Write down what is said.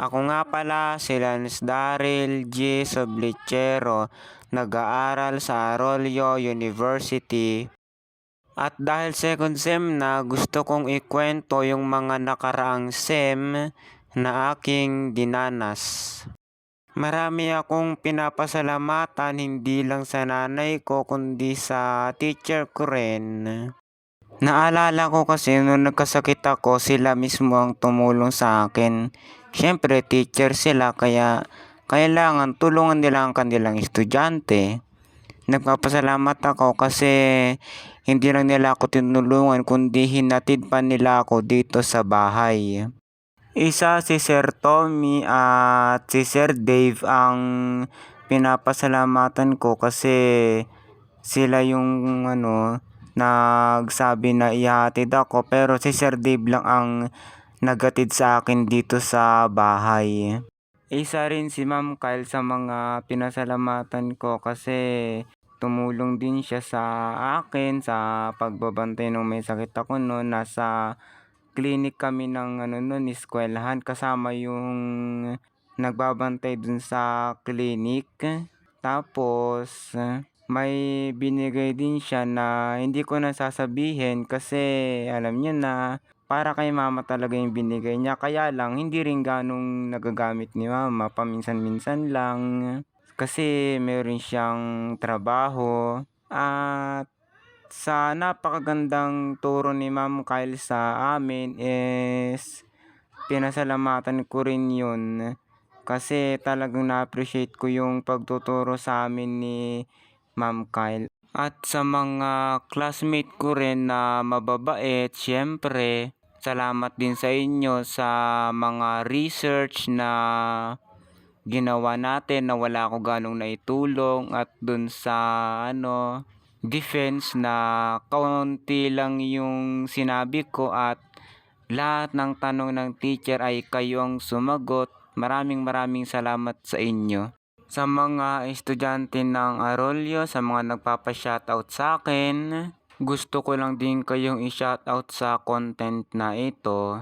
Ako nga pala si Lance Daryl G. Soblichero, nag-aaral sa Arroyo University. At dahil second sem na, gusto kong ikwento yung mga nakaraang sem na aking dinanas. Marami akong pinapasalamatan hindi lang sa nanay ko kundi sa teacher ko rin. Naalala ko kasi nung nagkasakit ako, sila mismo ang tumulong sa akin. Siyempre, teacher sila kaya kailangan tulungan nila ang kanilang estudyante. Nagpapasalamat ako kasi hindi lang nila ako tinulungan kundi hinatid pa nila ako dito sa bahay. Isa si Sir Tommy at si Sir Dave ang pinapasalamatan ko kasi sila yung ano nagsabi na ihatid ako pero si Sir Dave lang ang naghatid sa akin dito sa bahay. Isa rin si Ma'am Kyle sa mga pinasalamatan ko kasi tumulong din siya sa akin sa pagbabantay nung may sakit ako noon. Nasa clinic kami ng ano noon, eskwelahan kasama yung nagbabantay dun sa clinic. Tapos may binigay din siya na hindi ko na sasabihin kasi alam niya na para kay mama talaga yung binigay niya. Kaya lang hindi rin ganong nagagamit ni mama, paminsan-minsan lang. Kasi meron siyang trabaho at sa napakagandang turo ni Ma'am Kyle sa amin is pinasalamatan ko rin yun kasi talagang na-appreciate ko yung pagtuturo sa amin ni Ma'am Kyle. At sa mga classmate ko rin na mababait, syempre, salamat din sa inyo sa mga research na ginawa natin na wala ako ganong naitulong at dun sa ano defense na kaunti lang yung sinabi ko at lahat ng tanong ng teacher ay kayong sumagot. Maraming maraming salamat sa inyo. Sa mga estudyante ng Arroyo, sa mga nagpapa-shoutout sa akin, gusto ko lang din kayong i-shoutout sa content na ito.